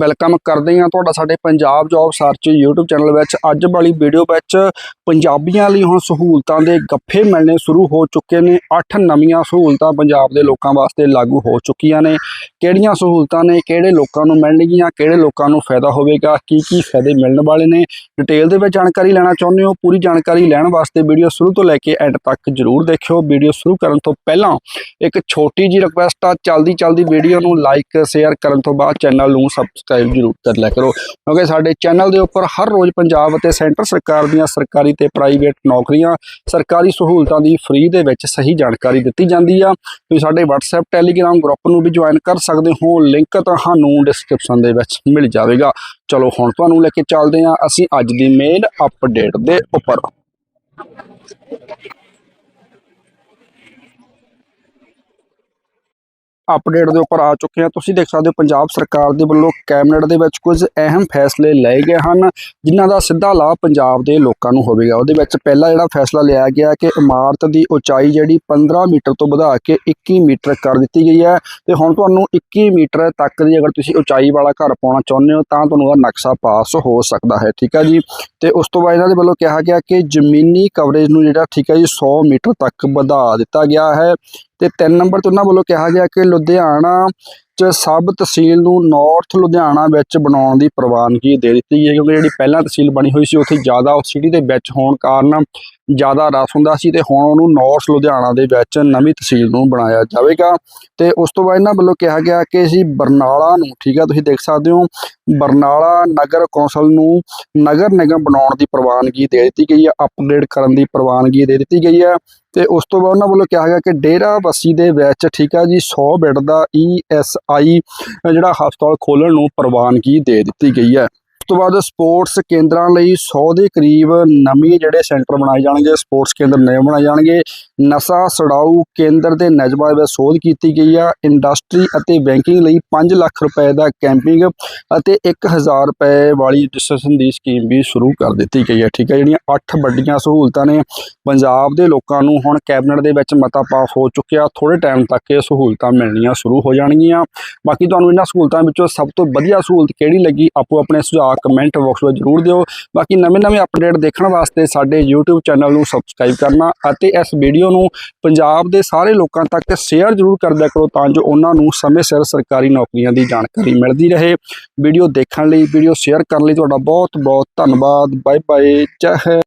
Welcome ਕਰਦੇ ਹਾਂ ਤੁਹਾਡਾ ਸਾਡੇ Punjab job search YouTube channel ਵਿੱਚ। ਅੱਜ ਵਾਲੀ ਵੀਡੀਓ ਵਿੱਚ ਪੰਜਾਬੀਆਂ ਲਈ ਹੁਣ ਸਹੂਲਤਾਂ ਦੇ ਗੱਫੇ ਮਿਲਣੇ ਸ਼ੁਰੂ ਹੋ ਚੁੱਕੇ ਨੇ। 8 ਨਵੀਆਂ ਸਹੂਲਤਾਂ ਪੰਜਾਬ ਦੇ ਲੋਕਾਂ ਵਾਸਤੇ ਲਾਗੂ ਹੋ ਚੁੱਕੀਆਂ ਨੇ। ਕਿਹੜੀਆਂ ਸਹੂਲਤਾਂ ਨੇ, ਕਿਹੜੇ ਲੋਕਾਂ ਨੂੰ ਮਿਲਣਗੀਆਂ ਕਿਹੜੇ ਲੋਕਾਂ ਨੂੰ ਫਾਇਦਾ ਹੋਵੇਗਾ, ਕੀ ਕੀ ਫਾਇਦੇ ਮਿਲਣ ਵਾਲੇ ਨੇ? ਡਿਟੇਲ ਦੇ ਵਿੱਚ ਜਾਣਕਾਰੀ ਲੈਣਾ ਚਾਹੁੰਦੇ ਹੋ, ਪੂਰੀ ਜਾਣਕਾਰੀ ਲੈਣ ਵਾਸਤੇ ਵੀਡੀਓ ਸ਼ੁਰੂ ਤੋਂ ਲੈ ਕੇ ਐਂਡ ਤੱਕ ਜਰੂਰ ਦੇਖਿਓ। ਵੀਡੀਓ ਸ਼ੁਰੂ ਕਰਨ ਤੋਂ ਪਹਿਲਾਂ ਇੱਕ ਛੋਟੀ ਜੀ ਰਿਕੁਐਸਟ ਆ। ਚਲਦੀ ਚਲਦੀ ਵੀਡੀਓ ਨੂੰ ਲਾਈਕ ਸ਼ੇਅਰ ਕਰਨ ਤੋਂ ਬਾਅਦ ਚੈਨਲ ਨੂੰ ਸਬਸਕ੍ਰਾਈਬ ਜਰੂਰ ਕਰ ਲਿਆ ਕਰੋ। ਕਿਉਂਕਿ ਸਾਡੇ ਚੈਨਲ ਦੇ ਉੱਪਰ ਹਰ ਰੋਜ਼ ਪੰਜਾਬ ਅਤੇ ਸੈਂਟਰ ਸਰਕਾਰ ਦੀਆਂ ਸਰਕਾਰੀ ਤੇ ਪ੍ਰਾਈਵੇਟ ਨੌਕਰੀਆਂ, ਸਰਕਾਰੀ ਸਹੂਲਤਾਂ ਦੀ ਫ੍ਰੀ ਦੇ ਵਿੱਚ ਸਹੀ ਜਾਣਕਾਰੀ ਦਿੱਤੀ ਜਾਂਦੀ ਆ। ਤੁਸੀਂ ਸਾਡੇ WhatsApp, Telegram ਗਰੁੱਪ ਨੂੰ ਵੀ ਜੁਆਇਨ ਕਰ ਸਕਦੇ ਹੋ। ਲਿੰਕ ਤੁਹਾਨੂੰ ਡਿਸਕ੍ਰਿਪਸ਼ਨ ਦੇ ਵਿੱਚ ਮਿਲ ਜਾਵੇਗਾ। ਚਲੋ, ਹੁਣ ਤੁਹਾਨੂੰ ਲੈ ਕੇ ਚੱਲਦੇ ਹਾਂ ਅਸੀਂ ਅੱਜ ਦੀ ਮੇਲ ਅਪਡੇਟ ਦੇ ਉੱਪਰ। ਅਪਡੇਟ ਦੇ ਉੱਪਰ ਆ ਚੁੱਕੇ ਹਾਂ। ਤੁਸੀਂ ਦੇਖ ਸਕਦੇ ਹੋ ਪੰਜਾਬ ਸਰਕਾਰ ਦੇ ਵੱਲੋਂ ਕੈਬਨਿਟ ਦੇ ਵਿੱਚ ਕੁਝ ਅਹਿਮ ਫੈਸਲੇ ਲਏ ਗਏ ਹਨ, ਜਿਨ੍ਹਾਂ ਦਾ ਸਿੱਧਾ ਲਾਭ ਪੰਜਾਬ ਦੇ ਲੋਕਾਂ ਨੂੰ ਹੋਵੇਗਾ। ਉਹਦੇ ਵਿੱਚ ਪਹਿਲਾ ਜਿਹੜਾ ਫੈਸਲਾ ਲਿਆ ਗਿਆ ਕਿ ਇਮਾਰਤ ਦੀ ਉਚਾਈ ਜਿਹੜੀ 15 ਮੀਟਰ ਤੋਂ ਵਧਾ ਕੇ 21 ਮੀਟਰ ਕਰ ਦਿੱਤੀ ਗਈ ਹੈ। ਤੇ ਹੁਣ ਤੁਹਾਨੂੰ 21 ਮੀਟਰ ਤੱਕ ਦੀ ਅਗਰ ਤੁਸੀਂ ਉਚਾਈ ਵਾਲਾ ਘਰ ਪਾਉਣਾ ਚਾਹੁੰਦੇ ਹੋ, ਤਾਂ ਤੁਹਾਨੂੰ ਉਹਦਾ ਨਕਸ਼ਾ ਪਾਸ ਹੋ ਸਕਦਾ ਹੈ, ਠੀਕ ਹੈ ਜੀ? ਤੇ ਉਸ ਤੋਂ ਬਾਅਦ ਇਹਨਾਂ ਦੇ ਵੱਲੋਂ ਕਿਹਾ ਗਿਆ ਕਿ ਜ਼ਮੀਨੀ ਕਵਰੇਜ ਨੂੰ ਜਿਹੜਾ, ਠੀਕ ਹੈ ਜੀ 100 ਮੀਟਰ ਤੱਕ ਵਧਾ ਦਿੱਤਾ ਗਿਆ ਹੈ। ਤੇ ਤਿੰਨ ਨੰਬਰ ਤੇ ਉਹਨਾਂ ਵੱਲੋਂ ਕਿਹਾ ਗਿਆ ਕਿ ਲੁਧਿਆਣਾ ਚ ਸਬ ਤਹਿਸੀਲ ਨੂੰ ਨਾਰਥ ਲੁਧਿਆਣਾ ਵਿੱਚ ਬਣਾਉਣ ਦੀ ਪ੍ਰਵਾਨਗੀ ਦੇ ਦਿੱਤੀ ਹੈ, ਕਿਉਂਕਿ ਜਿਹੜੀ ਪਹਿਲਾਂ ਤਹਿਸੀਲ ਬਣੀ ਹੋਈ ਸੀ, ਉੱਥੇ ਜ਼ਿਆਦਾ ਉਸ ਸਿਟੀ ਦੇ ਵਿੱਚ ਹੋਣ ਕਾਰਨ ਜ਼ਿਆਦਾ ਰਸ ਹੁੰਦਾ ਸੀ ਤੇ ਹੁਣ ਉਹਨੂੰ ਨਾਰਥ ਲੁਧਿਆਣਾ ਦੇ ਵਿੱਚ ਨਵੀਂ ਤਹਿਸੀਲ ਨੂੰ ਬਣਾਇਆ ਜਾਵੇਗਾ। ਤੇ ਉਸ ਤੋਂ ਬਾਅਦ ਇਹਨਾਂ ਵੱਲੋਂ ਕਿਹਾ ਗਿਆ ਕਿ ਅਸੀਂ ਬਰਨਾਲਾ ਨੂੰ, ਠੀਕ ਹੈ ਤੁਸੀਂ ਦੇਖ ਸਕਦੇ ਹੋ, ਬਰਨਾਲਾ ਨਗਰ ਕੌਂਸਲ ਨੂੰ ਨਗਰ ਨਿਗਮ ਬਣਾਉਣ ਦੀ ਪ੍ਰਵਾਨਗੀ ਦੇ ਦਿੱਤੀ ਗਈ ਹੈ ਅਪਗ੍ਰੇਡ ਕਰਨ ਦੀ ਪ੍ਰਵਾਨਗੀ ਦੇ ਦਿੱਤੀ ਗਈ ਹੈ ਤੇ ਉਸ ਤੋਂ ਬਾਅਦ ਉਹਨਾਂ ਵੱਲੋਂ ਕਿਹਾ ਗਿਆ ਕਿ ਡੇਰਾ ਬੱਸੀ ਦੇ ਵਿੱਚ, ਠੀਕ ਹੈ ਜੀ 100 ਬੈੱਡ ਦਾ ਈਐਸਆਈ ਜਿਹੜਾ ਹਸਪਤਾਲ ਖੋਲਣ ਨੂੰ ਪ੍ਰਵਾਨਗੀ ਦੇ ਦਿੱਤੀ ਗਈ ਹੈ ਉਸ ਤੋਂ ਬਾਅਦ ਸਪੋਰਟਸ ਕੇਂਦਰਾਂ ਲਈ 100 ਦੇ ਕਰੀਬ ਨਵੇਂ ਜਿਹੜੇ ਸੈਂਟਰ ਬਣਾਏ ਜਾਣਗੇ, ਸਪੋਰਟਸ ਕੇਂਦਰ ਨਵੇਂ ਬਣਾਏ ਜਾਣਗੇ। ਨਸ਼ਾ ਛਡਾਊ ਕੇਂਦਰ ਦੇ ਨਿਯਮਾਂ ਵਿੱਚ ਸੋਧ ਕੀਤੀ ਗਈ ਆ। ਇੰਡਸਟਰੀ ਅਤੇ ਬੈਂਕਿੰਗ ਲਈ 5 ਲੱਖ ਰੁਪਏ ਦਾ ਕੈਂਪਿੰਗ ਅਤੇ 1000 ਰੁਪਏ ਵਾਲੀ ਰਜਿਸਟ੍ਰੇਸ਼ਨ ਦੀ ਸਕੀਮ ਵੀ ਸ਼ੁਰੂ ਕਰ ਦਿੱਤੀ ਗਈ ਹੈ ਠੀਕ ਹੈ ਜਿਹੜੀਆਂ 8 ਵੱਡੀਆਂ ਸਹੂਲਤਾਂ ਨੇ। ਪੰਜਾਬ ਦੇ ਲੋਕਾਂ ਨੂੰ ਹੁਣ ਕੈਬਨਿਟ ਦੇ ਵਿੱਚ ਮਤਾ ਪਾਸ ਹੋ ਚੁੱਕਿਆ। ਥੋੜੇ ਟਾਈਮ ਤੱਕ ਇਹ ਸਹੂਲਤਾਂ ਮਿਲਣੀਆਂ ਸ਼ੁਰੂ ਹੋ ਜਾਣਗੀਆਂ। ਬਾਕੀ ਤੁਹਾਨੂੰ ਇਹਨਾਂ ਸਹੂਲਤਾਂ ਵਿੱਚੋਂ ਸਭ ਤੋਂ ਵਧੀਆ ਸਹੂਲਤ ਕਿਹੜੀ ਲੱਗੀ? ਆਪੋ ਆਪਣੇ ਸੁਝਾਅ ਕਮੈਂਟ ਬਾਕਸ ਵਿੱਚ ਜ਼ਰੂਰ ਦਿਓ। ਬਾਕੀ ਨਵੇਂ-ਨਵੇਂ ਅਪਡੇਟ ਦੇਖਣ ਵਾਸਤੇ ਸਾਡੇ YouTube ਚੈਨਲ ਨੂੰ ਸਬਸਕ੍ਰਾਈਬ ਕਰਨਾ ਅਤੇ ਇਸ ਵੀਡੀਓ ਨੂੰ ਪੰਜਾਬ ਦੇ ਸਾਰੇ ਲੋਕਾਂ ਤੱਕ ਸ਼ੇਅਰ ਜ਼ਰੂਰ ਕਰ ਕਰੋ ਤਾਂ ਜੋ ਉਹਨਾਂ ਨੂੰ ਸਮੇਂ ਸਿਰ ਸਰਕਾਰੀ ਨੌਕਰੀਆਂ ਦੀ ਜਾਣਕਾਰੀ ਮਿਲਦੀ ਰਹੇ। ਵੀਡੀਓ ਦੇਖਣ ਲਈ ਵੀਡੀਓ ਸ਼ੇਅਰ ਕਰਨ ਲਈ ਤੁਹਾਡਾ ਬਹੁਤ ਬਹੁਤ ਧੰਨਵਾਦ। ਬਾਏ ਬਾਏ ਜੈ